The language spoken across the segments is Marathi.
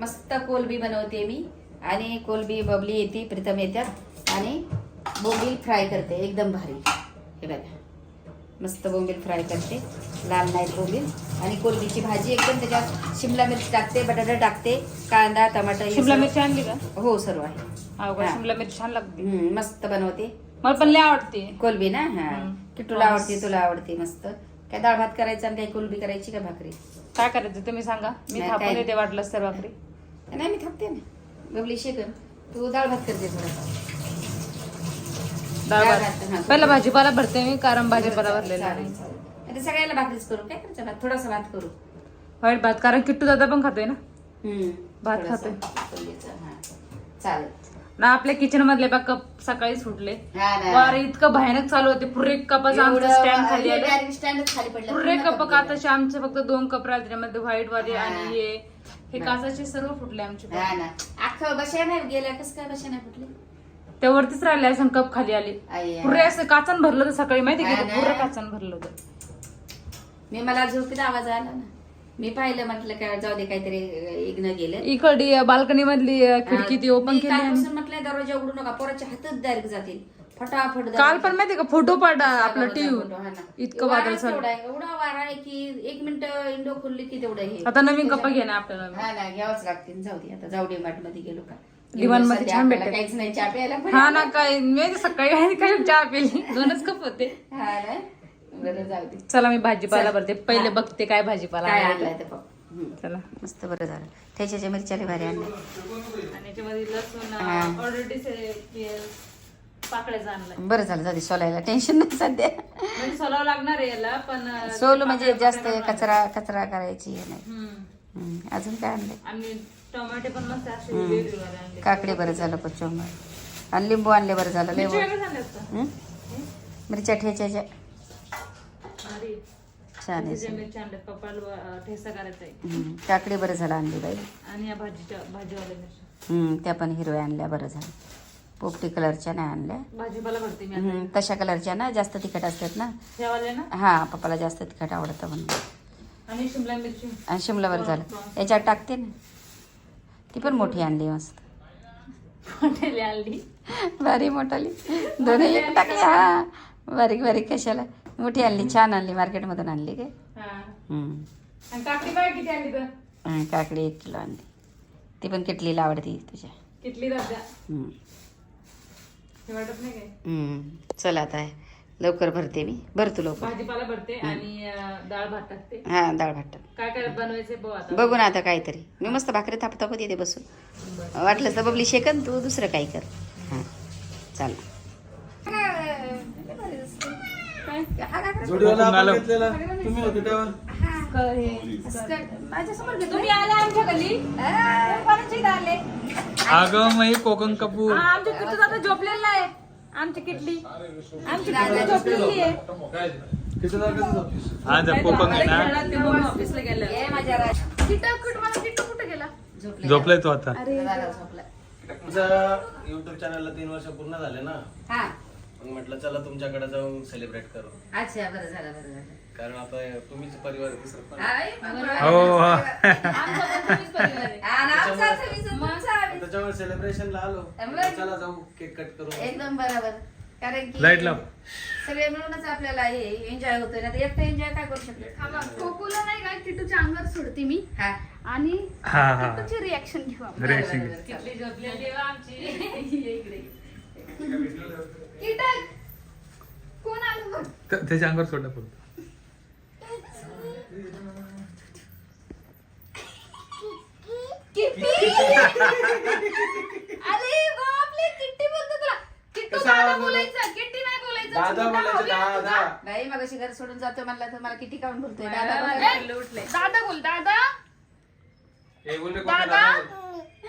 मस्त कोलबी बनवते मी. आणि कोलबी बबली येते प्रीतम येतात आणि बोंबील फ्राय करते एकदम भारी. हे बघा. मस्त बोंबील फ्राय करते. लाल नाहीत बोंबील. आणि कोलबीची भाजी एकदम त्याच्यात शिमला मिरची टाकते बटाटा टाकते कांदा टमाटर शिमला मिरची आणली का? हो सर्व आहे. शिमला मिरची छान लागते. मस्त बनवते. मला पण लय आवडते. कोलबी ना? हा. की तुला आवडते तुला आवडते मस्त. काय डाळ भात करायचा आणि काही कोलबी करायची का भाकरी? काय करायचं तुम्ही सांगा. मी थापून वाटलं तर भाकरी. नाही मी थांबते ना बबली शेकन तू डाळ भात करते थोडासा डाळ डाळ भात. भात. पहिला भाजीपाला भरते मी कारण भाजीपाला भरलेला चालेल, चालेल. आता सगळ्याला भाकरीच करू काय करायचं भात थोडासा भात करू वाईट भात कारण किट्टू दादा पण खातोय ना हम्म, भात थोडासा खाते. कोलबीचा, हा. चालेल ना आपल्या किचन मधले बा कप सकाळी सुटले हा ना. वारे इतकं भयानक चालू होते पुरे कपाचं आमचं एवढं स्टँड खाली आलं खाली पडलं पुरे पूर्ण कप कप गेलं. काचाचे आमचे फक्त दोन कप राहिले त्याच्यामध्ये व्हाईट वाले हा. आणि हे हे काचाचे सर्व फुटले आमचे हा ना. अख्खं बशा नाही गेल्या. कस काय बशा नाही फुटली त्या वरतीच राहिले असं कप खाली आले. आई, पुरे असं काचन भरलं होतं सकाळी माहिती हा का? ना. पुरं काचन भरलं होतं. मी मला झोपीत आवाज आला ना. मी पाहिलं म्हटलं काय जाऊ दे काहीतरी इग्न गेलं. इकडे बाल्कनी मधली अं, खिडकी ती ओपन मी केली कालपासून म्हटलं दरवाजा उघडू नका पोराच्या हातच डायरेक्ट जातील. फटाफट काल पण माहिती का फोटो पाडा आपला टीव्ही हा. इतकं वादळ चालू आहे, एवढा वारा आहे की एक मिनिट इंडो खोलली की तेवढं हे आता नवीन कप्पा घे ना आपल्याला हा ना घ्यावंच लागतील जाऊ दे आता जाऊ दे मार्टमध्ये गेलो का डिमांडमध्ये छान भेटते. काहीच नाही चहा प्यायला हा ना काय मी सकाळी आणि काय चहा पिली दोनच कप होते हा ना बरं जाऊ दे चला मी भाजीपाला. भरते पहिले. बघते काय भाजीपाला काय आहे. आणलंय ते पाहू. हम्म. चला मस्त बरं झालं त्याच्या मिरच्या भारी आणल्या आणि याच्यामध्ये लसूण. ऑलरेडी बरं झालं दे सोलायला. टेन्शन नाही सध्या. म्हणजे सोलावं लागणार आहे याला पण सोल म्हणजे जास्त कचरा कचरा करायची हे नाही. हम्म. अजून काय आणले आणि टोमॅटो पण मस्त असे हम्म. वेगवेगळे आणले. काकडी बरं झालं पचवून आणि लिंबू आणले बरं झालं का? हम्म? मिरच्या ठेच्याच्या अरे, छान आहे त्याच्या मिरच्या आणल्यात पप्पाला अं, ठेचा करायचा आहे. हम्म. काकडी बरं झालं आणली बाई. आणि या भाजीच्या भाजीवाल्या मिरच्या. हम्म, त्या पण हिरव्या आणल्या बरं झालं. पोपटी कलरच्या नाही आणल्या. तशा कलरच्या ना जास्त तिखट असतात ना. हा पप्पाला जास्त तिखट आवडतं म्हणून. आणि शिमला मिरची. आणि शिमला बरं झालं याच्यात टाकते ना. ती पण मोठी आणली मस्त. आणली. बारी मोठाली. दोन्ही एक टाकली हा. बारीक बारीक कशाला. मोठी आणली छान आणली मार्केटमधून आणली काय. आणि काकडी एक किलो आणली. ती पण किटलीला आवडती तुझ्या किटली वाटत नाही काय? हम्म. चल आता लवकर भरते मी. भरतो लवकर. भाजीपाला भरते आणि अं, डाळ भात टाकते. हा डाळ भात टाक. काय काय बनवायचंय बघ आता. बघू ना आता काहीतरी. मी मस्त भाकरी थाप थापत येते बसून. वाटलं तर बबली शेकन तू दुसरं काही कर. हां चाल. जोडीवाला आपण घेतलेला. तुम्ही होते तेव्हा. तुम्ही आले आमच्या गली कोणाच्या इथं आले अगं मग कोकण कपूर. हा, आमच्या झोपलेला आहे. आमची किटली आमची किटली झोपलेली आहे. कोकण ना. ऑफिसला गेलं ये माझ्या राज- किटू कुठं मला किटू कुठं गेला? झोपले झोपलाय तो आता. तुमचा युट्यूब चॅनलला तीन वर्ष पूर्ण झाले ना? हा. मग म्हटलं चला तुमच्याकडे जाऊन सेलिब्रेट करू. अच्छा बरं झालं बरं झालं. कारण आता तुम्हीच परिवार दिसत. हो हा. त्याच्यामुळे सेलिब्रेशनला आलो. चला जाऊ केक कट करू एकदम बरोबर. कारण की Light लाव. सगळे मिळूनच आपल्याला हे एन्जॉय होतोय. ना तर एकटं एन्जॉय काय करू शकतो? कोकोला नाही का? किटूच्या अंगावर सोडते मी. हा. आणि हा हा. किटूची रिॲक्शन घेऊ आपण. कीटक! कोण आलं बघ? त- त्याच्या अंगावर अरे बापले किट्टी बोलतो तुला. किट्टू कसा दादा आवाज आला? बोलायचं किट्टी नाही बोलायचं. दादा बोलायचं दादा. मग घर सोडून जातो म्हणला तर मला किती काऊन बोलतोय? मला दादा. दादा बोल दादा. हे दादा? दादा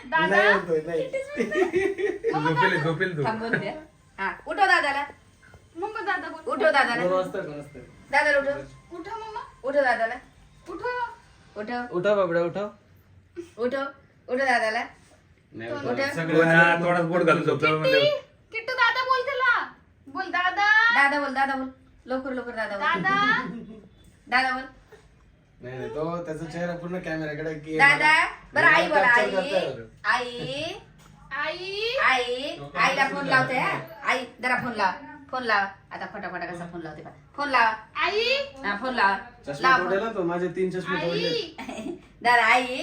दादा? नाही बोलतोय नाही. झोपेल झोपेल तू. थांबून द्या. हा उठव दादाला. मम्मा दादा बोल उठव दादाला. दोन वाजता दादाला उठव. उठा मम्मा. उठव दादाला. उठा उठव. उठा बाबड्या उठा उठव. उठव दादाला. नाही उठा. उठा. हो सगळे ना, तोंडात बोट घालून झोपला किट्टी म्हणजे किट्टू दादा बोल त्याला. बोल दादा. दादा बोल दादा बोल. लवकर लवकर दादा बोल. दादा. दादा बोल. नाही नाही तो त्याचा चेहरा पूर्ण कॅमेराकडे की- दादा बरं आई बोला आई. आई. आई. आई. आईला फोन लावते हा. आई जरा फोन लाव. फोन लाव. आता फटाफटा कसा फोन लावते. फोन लाव. आई. हा फोन लाव. चष्मा लाव तोडेल ना तो? माझे तीन चष्मे तोडले दादा आई.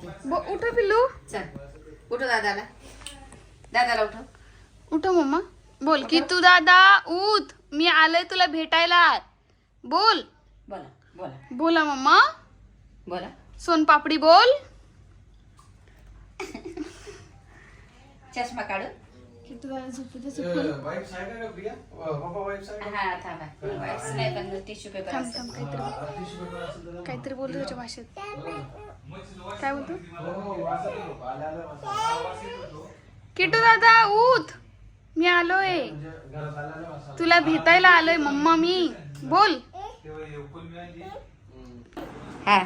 उठो पिल्लू. चल उठो दादाला. दादाला उठव. उठो मम्मा. बोल की तू दादा उठ. मी आलोय तुला भेटायला. बोल. बोला बोला. बोला मम्मा. बोला. सोनपापडी बोल. चष्मा काढू. हा काहीतरी. बोलतो त्याच्या भाषेत. काय म्हणतो किटू दादा उठ. मी आलोय. तुला भेटायला आलोय मम्मा मी. बोल. हा.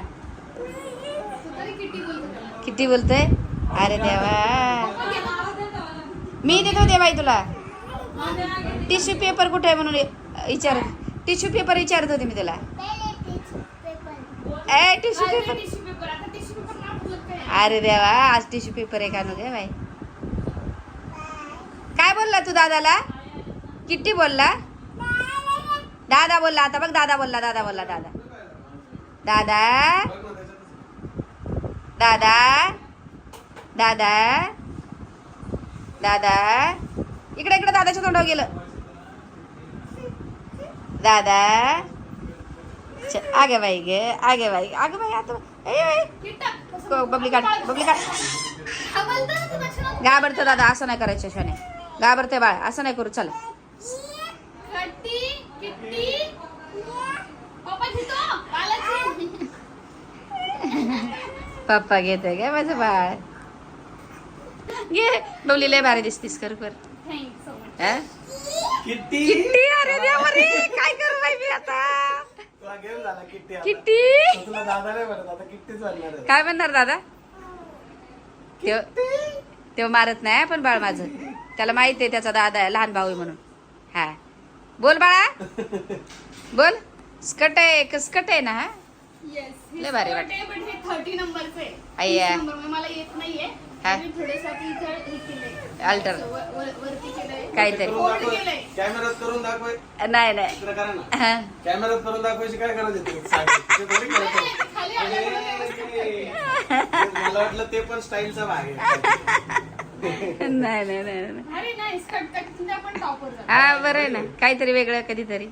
किती बोलतोय? अरे देवा. मी देतो होते बाई तुला. टिश्यू पेपर कुठे आहे म्हणून विचार टिश्यू पेपर विचारत होते मी तुला. ए टिश्यू पेपर. अरे देवा आज टिश्यू पेपर आहे का गे बाई? काय बोलला तू दादाला? किट्टी बोलला? दादा बोलला आता बघ दादा बोलला दादा बोलला दादा. दादा? दादा? दादा? दादा? इकडे इकडे दादाच्या तोंडावर गेलं. दादा? आगे बाई गे आगे बाई आगे बाई आता बबली काढ बबली काढ. घाबरतं दादा असं नाही करायचं शोने घाबरते बाळ असं नाही करू चल. पप्पा घेते गे माझं बाळ? घे. बबली लय भारी दिसतीस कर कर. हा? किट्टी. किट्टी अरे देवा रे काय करू बाई मी आता? तुला गेम झाला किट्टी आता. किट्टी? तो तुला दादा नाही म्हणत आता किट्टीच म्हणणार आहे. काय म्हणणार दादा? तेव तेव्हा मारत नाही पण बाळ माझं. त्याला माहीत आहे त्याचा दादा आहे लहान भाऊ आहे म्हणून. हा. बोल बाळा. बोल. स्कट आहे स्कट आहे ना हा? लय भारी वाटत. थर्टी नंबरचे अय्या. मला येत नाहीये. हा. मी थोडेसाठी इथं हे केलंय. अल्टर काहीतरी. कॅमेरात करून दाखवाय नाही नाही. कॅमेरात करून दाखवायची काय आहे तू? पण स्टाईलचा भाग आहे. नाही नाही नाही हा बरं आहे ना. काहीतरी वेगळं कधीतरी.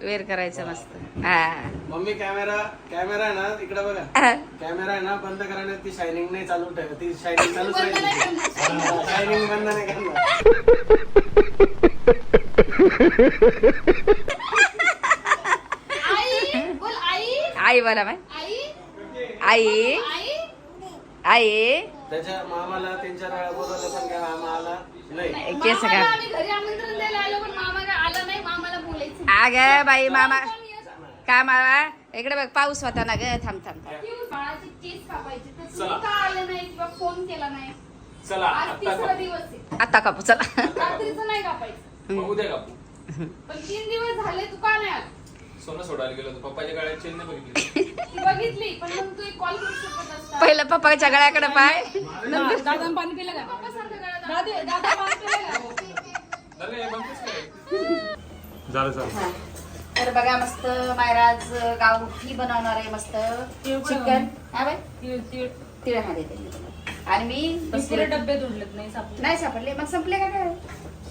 वेअर करायचं मस्त. हा. मम्मी कॅमेरा कॅमेरा आहे ना इकडे बघा. हा. कॅमेरा आहे ना बंद करायला ती शायनिंग नाही चालू ठेव ती शायनिंग चालूच नाही राहील शायनिंग बंद नाही करणार. आई बोल आई. आई बोला बाय आई. आई. त्याच्या मामाला त्यांच्या वेळा बोलवलं पण काय मामा आला नाही. केस मामाला का? आम्ही घरी आमंत्रण द्यायला आलो पण मामा काय आला नाही. मामाला अग बाई मामा. पण येस. का मामा? इकडे बघ पाऊस होता ना ग. थांब थांब थांब. किती बाळाचे केस कापायचे. तर तुम्ही का आले नाही किंवा फोन केला नाही? चला आज आता कापू. दिवस आहे. आता कापू चला. रात्रीचं नाही कापायचं. मग उद्या कापू. पण तीन दिवस झाले तू का नाही आला? सोनं सोडायला गेलो होतो. पप्पाच्या गाड्यात चेन नाही बघितली. ती बघितली पण मग तू एक कॉल करू शकत असता. पहिलं पप्पाच्या गळ्याकडे पाय. दादा पाणी पिलं का? दादा दादा झालं झालं. तर बघा मस्त मायराज गावठी बनवणार आहे मस्त चिकन. हा बाई? तीळ हा मी तुम्हाला. आणि मी मी पुरे डब्यात उडलेत नाही सापडले. नाही सापडले. मग संपले का काय?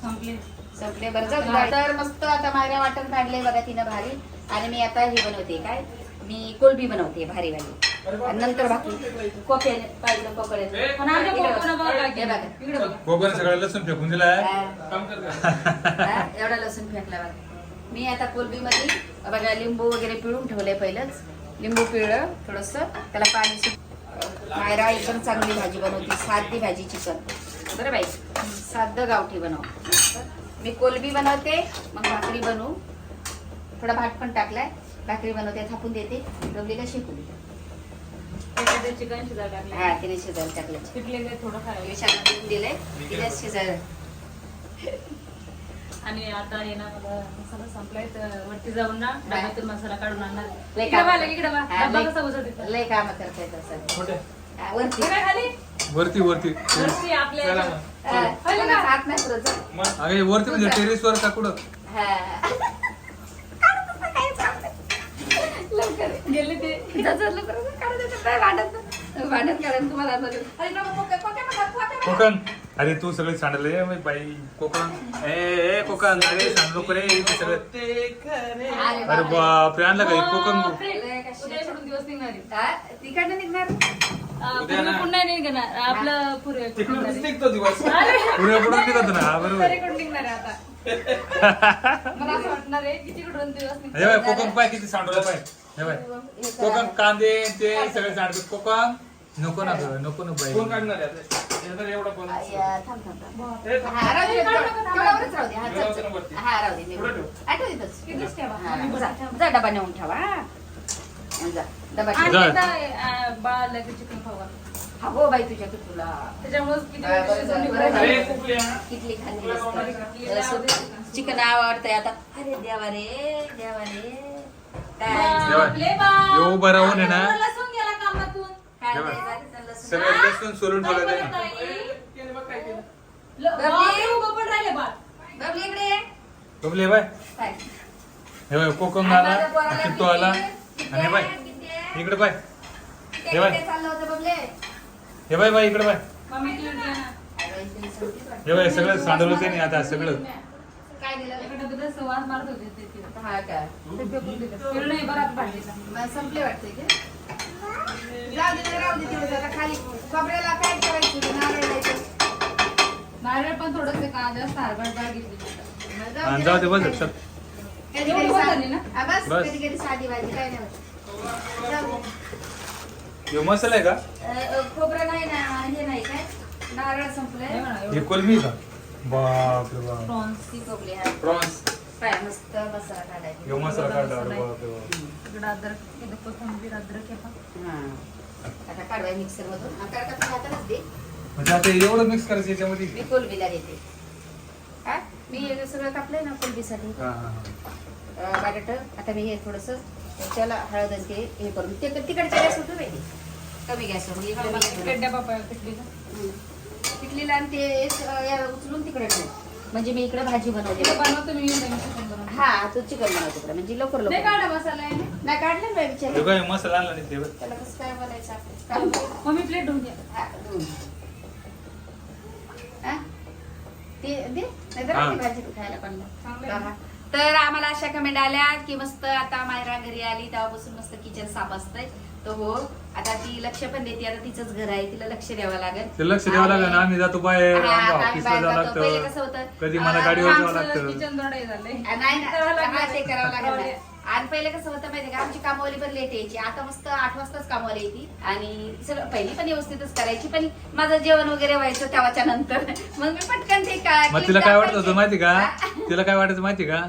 संपले. संपले. बरं जाऊ दे. तर मस्त आता मायरा वाटण काढले बघा तिनं भारी. आणि मी आता हे बनवते काय? मी कोलबी बनवते भारी भारी आणि नंतर बाकी कोके पाहिजे कोकडे पण आमच्या कोकणात बघा काय केलं. इकडे बघा. गोबर सगळं लसूण फेकून दिलाय. हा. काम कर का? हा, एवढा लसूण फेकला बघा. मी आता कोलबी मध्ये बघा लिंबू वगैरे पिळून ठेवलंय पहिलंच. लिंबू पिळलं थोडस त्याला पाणी सुट मायरा एकदम चांगली भाजी बनवते साधी भाजी चिकन. बरं बाई साधं गावठी बनव. मी कोलबी बनवते मग भाकरी बनवू. थोडा भात पण टाकलाय भाकरी बनवते थापून देते रवलीला शेकू देते त्याच्यात ते चिकन शिजायला टाकलं हा तिने शिजायला टाकलं थोडं दिलंय तिला शिजायला. आणि आता हे ना मला मसाला संपलाय तर वरती जाऊन ना डब्यातून मसाला काढून आणणार. लय इकडे काम- बा, इकडे बा. हा, डब्बा लय- कसा उचलत तिथं? लय काम करताय तसं. कुठे? हा, वरती. हे काय खाली. वरती वरती. वरती आपल्या चला याच्यावर. मग. हा, पहिलं का? हात नाही पुरत अगे वरती म्हणजे टेरेस वर का कुठं? हा. लवकर. गेले ते. लवकर. काय भांडत काढून तुम्हाला बघू. अरे नको, पोके- पोके बघा, पोके बघा. कोकण. अरे तू सगळे सांडले बाई कोकण. ए ए कोकण. अरे सांड नको रे ते सगळं. अरे बापरे. आणलं का हे कोकण उद्या दिवस निघणार आहे. तिकडनं निघणार? अं, उद्या पूर्ण ना. पुन्हा नाही निघणार. आपलं पूर्व तिकडूनच निघतो दिवस. अरे. पुढे पुढे निघत ना? बरोबर. इकडून निघणार आहे आता? मला असं वाटणार आहे की तिकडून दिवस निघणार हे बाय कोकण पाय किती सांडवलं पाय. हे बाय. कोकण कांदे ते सगळे सांडतात कोकण? नको ना गं, नको ना बाई. कोण काढणार आहे आता? हे तर एवढा कोण या, थांब, थांब, थांब. हे हा, राहू दे, तेवढं- तेवढ्यावरच राहू दे. हा, चल, तेवढ्यावरच चल. वरती. हा, राहू दे, निघू. पुढे ठेव. आठव इथंच. इथंच ठेवा. हा, जा, जा, डबा नेऊन ठेवा हा. जा, डबा ठेव. आणि. आता की चिकन खाऊ घाल. हा, गो बाई तुझ्या तुला त्याच्यामुळे किती हा, वेळ बरं शिजवून झालं, निघालं. बरं अरे कुठली आहे? कितली खाल्ली. चिकन आवडतंय आता अरे देवा रे देवा रे काय जेवा. बापले बाप. यो उभा राहून आहे ना. आता लसूण गेला कामातून. काय? सगळे लसूण सोलून काय ठेवलं त्याने बघ काय इकडे. बघले बाय काय? हे बाय कोकण आला पोराला किट्टू आला किती- आणि हे बाय किती आहे? इकडे बाय किती हे बाय. किती चाललं होतं बघले हे बाय बाय इकडे बाय. अगं, इथे संगीत वाटतं. हे बाय सगळं सांडवलं त्याने आता सगळं काय दिलं. हा का ते फेकून दिलं. फिरून नाही बराच भांडीचा. मग संपले वाटते की जाऊ दे राहू दे तिकडे जरा खाली खोबऱ्याला काय करायचं नारळ. नारळ पण थोडंसं का जास्त हरभरा डाळ घेतली मग आणि जाऊ दे बस कधी कधी ना? हा. कधी कधी साधी भाजी काय नाही होत. जाऊ दे. मसाला आहे का खोबरं नाही ना हे नाही काय नारळ संपलंय हे. कोलमी का बापरे बाप प्रॉन्स. ती खोबली हा प्रॉन्स पाय मस्त मसाला काढायचा मसाला काढला आहे. बाप इकडं अद्रक इथं कोथिंबीर अद्रक. हा आता काढवाय मिक्सर मधून हा, तडका पण हातानच दे म्हणजे आता एवढं मिक्स करायचं याच्यामध्ये? मी कोलबीला देते. हा? मी हे सगळं कापलंय ना कोलबीसाठी. हा हा हा. बटाट. आता मी हे थोडस त्याला हळद आणि ते हे करून ते तिकडच्या गॅस होतो कमी गॅस होतो. इकडे मी हे इकडे डबा पाय पिठलीचा. हम्म. पिकलेलं आणि ते या उचलून तिकडे ठेव म्हणजे मी इकडे भाजी बनवते. बनवतो मी. येऊन जाईन. हा तू चिकन म्हणजे लवकर नाही काढा मसाला आहे ना. नाही काढलं ना बाई हे बिचारे काय मसाला आणला नाही ते बघ. त्याला कसं काय बोलायचं आपण? काढू. मम्मी प्लेट धुवून घ्या हा, धुवून. हा? ते दे नाही तर हा. राहते भाजी खायला पण चांगलं आहे. तर आम्हाला अशा कमेंट आल्या की मस्त आता मायरा घरी आली तेव्हापासून मस्त किचन साफ असतंय तो हो आता ती लक्ष पण देते आता तिचंच घर आहे तिला लक्ष द्यावं लागेल ते लक्ष द्यावं लागेल ना आम्ही जातो बाहेर हा, आम्ही ऑफिसला बाहेर जावं जातो. पहिले कसं लागतं होतं? कधी मला गाडीवर जावं आमचं लागतं किचन नाही ना करावं लागलं. ते करावं लागेल करावं ना. आणि पहिले कसं होतं माहिती का आमची कामवाली पण लेट यायची आता मस्त आठ वाजताच कामवाली येते आणि सगळं पहिली पण व्यवस्थितच करायची पण माझं जेवण वगैरे व्हायचं तेव्हाच्या नंतर मग मी पटकन ते का मग तिला काय वाटत होतं माहिती का. तिला काय वाटायचं माहिती का.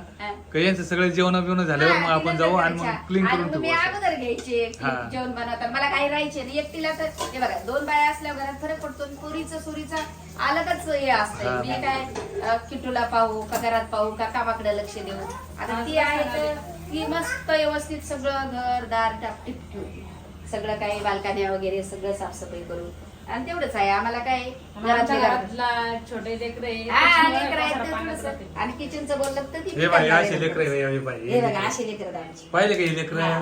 का यांचं सगळं जेवण बिवणं झाल्यावर मग आपण जाऊ आणि मग. क्लीन आणि करून मग मी ठेवू असं. अगोदर घ्यायचे हा. जेवण बनवताना मला काही राहायचे नाही एकटीला तर हे बघा दोन बाया असल्यावर घरात फरक पडतो पुरीचं सुरीचं अलगच हे असतंय हा. मी काय अं, किट्टूला पाहू का घरात पाहू का कामाकडे लक्ष देऊ आता ती आहे तर ती मस्त व्यवस्थित सगळं घर दार टापटीप ठेवते सगळं काही बाल्कन्या वगैरे सगळं साफसफाई करून आणि तेवढंच आहे आम्हाला काय आमच्या घरातला छोटे लेकरं आहे. हा, त्याच्यामुळे लेकरं आहेत पसारा ते पाण्यात थोडंसं. राहते. आणि किचनचं बोललं तर ती हे बाई असे. लेकर हे हे बघा लेकर आमची पाहिलं का हे लेकर हा.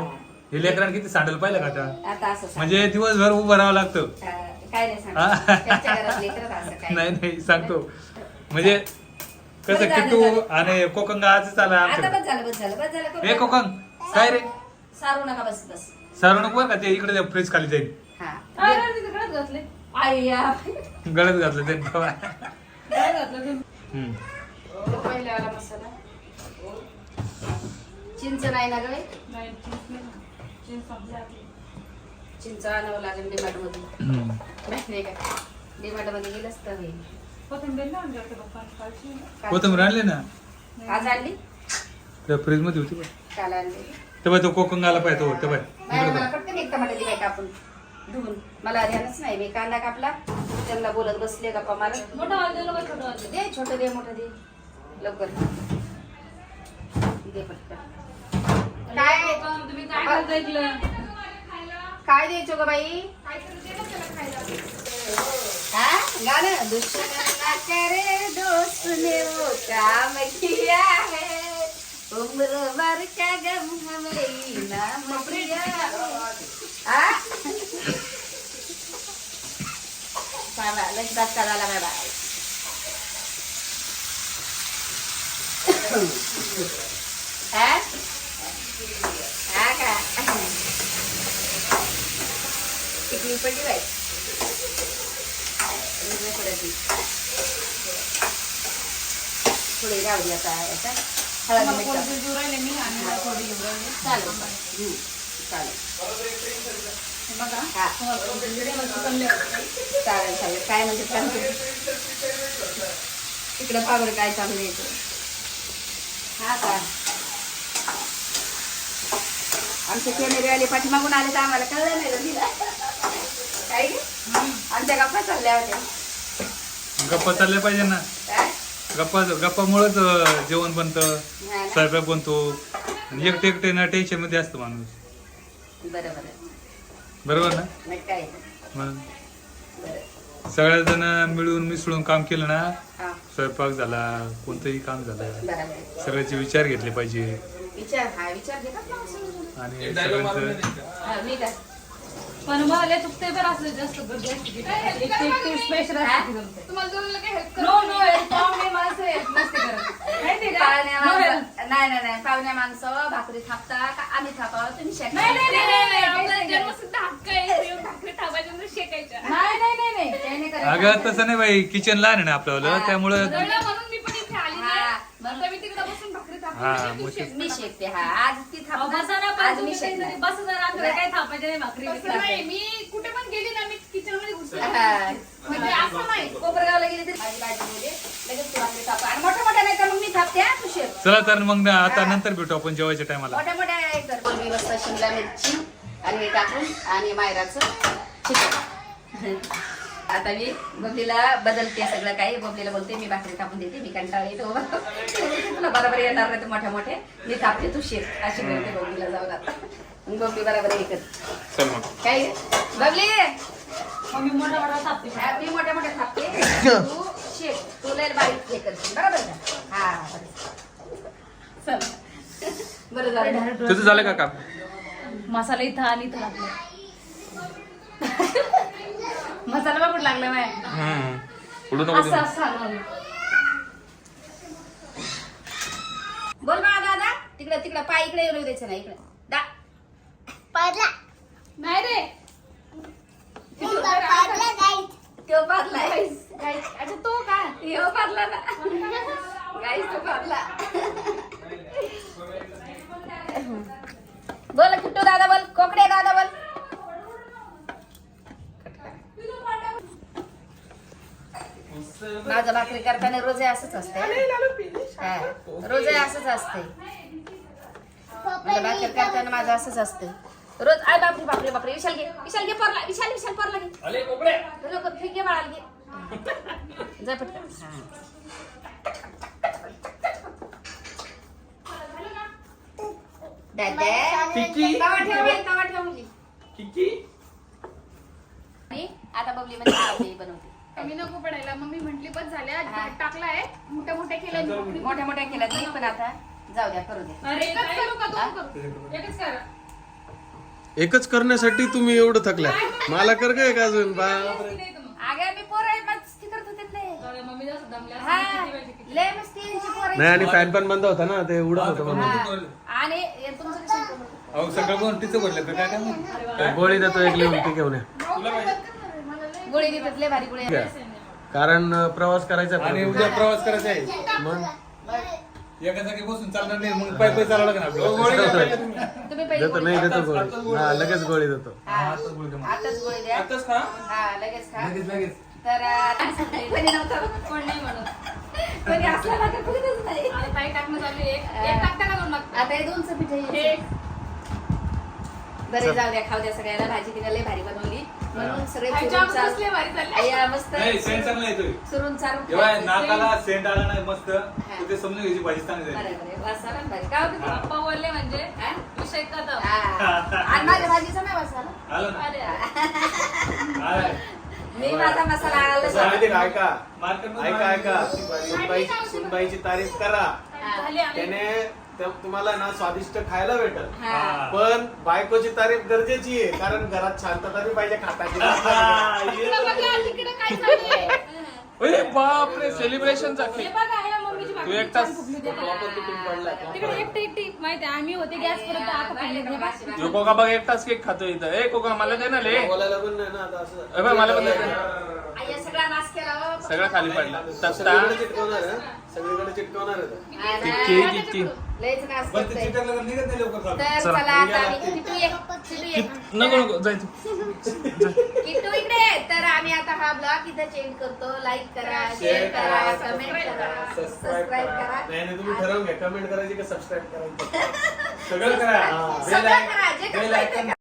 लेकरांना किती सांडल पाहिलं का आता आता असं सांग. म्हणजे दिवसभर उभं राहावं लागतं काय नाही सांग. त्यांच्या घरात लेकरच असं काय नाही नाही सांगतो म्हणजे कसं बरं झालं, किट्टू झालं. आणि कोकंगा आज चालला आता आमच्याकडे. झालं बस झालं बस झालं हे कोकंग काय रे? सारू नका बस बस. सारू नको बरं का ते इकडे फ्रीज खाली जाईल हा. तिथे? घातले? गळत घातलं ते. घातलं तुम्ही. हम्म. मसाला? चिंच नाही ना गं नाही, चीज नाही संपली आपली. चिंच आणावं लागेल डिमार्टमध्ये हम्म. माहिती का? डिमार्टमध्ये गेलंच तर होईल. कोथिंबीर आणली ना. ना आज आणली? त्या फ्रीजमध्ये होती बघ. काल आणली. तेव्हा तो कोकंग आला पाहिजे तो तेव्हा बाहेर मला. पटकन एक टमाटर दिलाय कापून. धुवून. मला ध्यानच नाही मी कांदा कापला त्यांना बोलत बसले गप्पा मारत. मोठं वाजलेलं का छोटं वाजलेलं? दे. छोटं दे मोठं दे. लवकर. दे पटकन. काय? तुम्ही काय करता ऐकलं काय द्यायचो ग बाई? हा? गाणं ना करे दोस्त ने वो काम किया है। उम्र भर का गम हमें नाम किया बाबा लग दाखता झाला बाबा. हा हा का? टिकली पडली बाई? उजव्या पडती. थोडी राहू आता याचा हळद मीठ राहिले मी आणि थोडी घेऊन राहिले. चालेल चालेल बघा हा चालेल चालेल काय म्हणजे काय म्हणते तिकडे काय चालू द्यायचं हा का आमचे कॅमेरेवाले पाठीमागून आले तर आम्हाला कळलं नाही रे तिला काय आमच्या गप्पा चालल्या होत्या. गप्पा चालल्या पाहिजे ना? गप्पा गप्पामुळेच जेवण बनतं? स्वयंपाक बनतो. आणि एकटे एकटे ना टेन्शनमध्ये असतो माणूस. बरं बरं बरोबर ना? बरं. सगळ्याजण मिळून मिसळून काम केलं ना? हा. स्वयंपाक झाला कोणतंही काम झालं. सगळ्याचे विचार घेतले पाहिजे. विचार हा विचार घेतात ना समजून. आणि सगळ्यांचं हा, पण मला चुकते तर असलं जास्त ते नो पाहुणे माणसं आहेत, नसते करत. माहिती का पाहुण्या No help. माणसं- नाही नाही नाही. पाहुण्या माणसं भाकरी थापता का आम्ही थापावं? तुम्ही शेका. नाही नाही नाही, नाही नाही. आपला नाही जन्मसिद्ध हक्क आहे. येऊन भाकरी थापायच्या नंतर शेकायच्या. नाही नाही नाही नाही. ते नाही करायचं. अगं तसं नाही बाई. किचन लहान आहे ना आपल्याला. त्यामुळं म्हणून मी पण इथे आली हा, नाही. मग- आता मी तिकडे बसून हा. मी शेकते हा आज ती मी शेकणार. नाही कुठे पण गेली ना मी किचनमध्ये घुसते हा. म्हणजे असं नाही कोपरगावला गेली तरी माझी बायको बोलते लगेच तू भाकरी थाप. आणि मोठ्या मोठ्या नाही तर मग मी थापते हा, तू शेक. चला तर मग ना आता. नंतर भेटू आपण जेवायच्या टायमाला. मोठ्या मोठ्या हे कर. शिमला मिरची आणि हे टाकून आणि मायराचं चिकन. आता मी बबलीला बदलते सगळं काही. बबलीला बोलते मी भाकरी थापून देते मी कंटाळा येतो. तुला बरोबर येणार नाही ते मोठ्या मोठे. मी थापते तू शेक. अशी बोलते बबलीला जाऊन आता. मग बबली बरोबर हे कर. मग. काय? बबली! मी मोठा मोठा थापते. मी मोठ्या मोठ्या थापते. तू शेक. तू लय बारीक हे करशील बरोबर का? हा बरं. चल. बरं झालं. तुझं झालं का काम? मसाला इथं आणि इथं लागला. मसाला कुठं लागला नाही उडू असं असं आलं. बोल बा दादा तिकडे तिकडे पाय इकडे येऊ द्यायचं नाही इकडे. दा. नाही रे. तो अच्छा तो पारला ना. गाईस तो बोल किट्टू दादा बोल कोकडे दादा बोल. माझं भाकरी करताना रोजे असंच असते. हा, रोजे असंच असते. भाकरी करताना माझं असंच असते. रोज आय बापरे बापरे बापरे विशाल घे विशाल घे परला विशाल विशाल परला घे. लोक फेक घे बाळाला घे. जा पटकन. दादा. किती? तवा ठेवली तवा ठेवली? आणि आता बबली म्हणजे भाकरी बनवते. मी नको पडायला मम्मी म्हंटली बस झाल्या हा. टाकलाय मोठ्या मोठ्या केल्या मी भाकरी. मोठ्या मोठ्या केल्या नाही पण आता जाऊ द्या करू दे अरे एकच काय? करू का दोन करू एकच करा एकच करण्यासाठी तुम्ही एवढं थकल्या मला कर काय का अजून बापरे. अगं मी पोरं आहे मस्ती करत होते लय. जाऊया, मम्मी जास्त दमल्या हा असतील, किती वेळ किती- लय मस्ती यांची पोरं नाही. आणि फॅन पण बंद होता ना ते उडत होतं म्हणून हा. आणि हे तुमचं कसं होतं? अहो सगळं तर काय काय मग? गोळी देतो एक लिहून ती घेऊन या. गोळी देतात लय भारी गोळी. आहे. कारण प्रवास करायचा आहे आणि. उद्या प्रवास करायचा आहे. मग? एका जागी बसून चालणार नाही मग पाय पाय चालावं लागेल आपल्याला. तुम्ही. पहिली देतो गोळी नाही. देतो गोळी. हा लगेच गोळी देतो. हा. आताच गोळी द्या. आताच खा हा लगेच खा लगेच लगेच. तर आता कोणी नव्हतं. कोण नाही म्हणत कोणी असलं ना तर कोणीच नाही. आता ताई टाकणं चालू आहे. एक एक टाकता का दोन टाकता? आता हे दोनचं पीठ आहे. एक. बरे जाऊ द्या खाऊ द्या सगळ्याला भाजी तिने लय भारी बनवली. म्हणून सगळे चाल- मस्त. नाही सेंट चांगला येतोय. सुरून चालून जेव्हा खायचं. नाकाला सेंट. आला नाही मस्त. तर ते समजून घ्यायची भाजी चांगली झाली. बरं, बरं. वास आला ना भारी. काय होतं ते? पप्पा बोलले म्हणजे हा? विषय कदम हा. आणि माझ्या भाजीचा नाही वास आला? आलं ना? अरे. आलं. मी माझा मसाला आला का ऐका. मार्केटमध्ये ऐका ऐका. सुनबाई सुनबाईची तारीफ करा. झाली आम्ही. त्याने ते तुम्हाला ना स्वादिष्ट खायला भेटल हा. पण बायकोची तारीफ गरजेची आहे कारण घरात शांतता बी पाहिजे खाताची तिकडं बघा, तिकडं काय चाललंय? अरे बापरे सेलिब्रेशनचा हे बघा हे मम्मीची तू एकटाच- छान फुगली होती. प्रॉपर तुटून पडला तिकडे एकटी एकटी माहिती आहे, आम्ही होते गॅस. जो कोका बघ एकटाच केक खातो इथं ए कोका मला दे ना ले बोलायला पण नाही ना आता असं ए बाई, मला पण दे. आया, सगळा नाश केला हो. सगळं खाली पडला सगळीकडे चिटकवणार आहे, सगळीकडे चिटकवणार आहे तो. हा ना. केक इतकी लयच निघत नाही लवकर तर चला. चला आता आम्ही किटू ये किटू ये नको नको जाय तू. किटू इकडे. ये. तर आम्ही आता हा ब्लॉग इथं चेंज करतो. लाईक करा शेअर करा कमेंट करा. सबस्क्राईब सबस्क्राईब करा. करा. नाही नाही तुम्ही ठरवून घ्या. कमेंट करायची का सबस्क्राईब करायची? सगळं करा. हा. सगळं करा. जे Bell कसं icon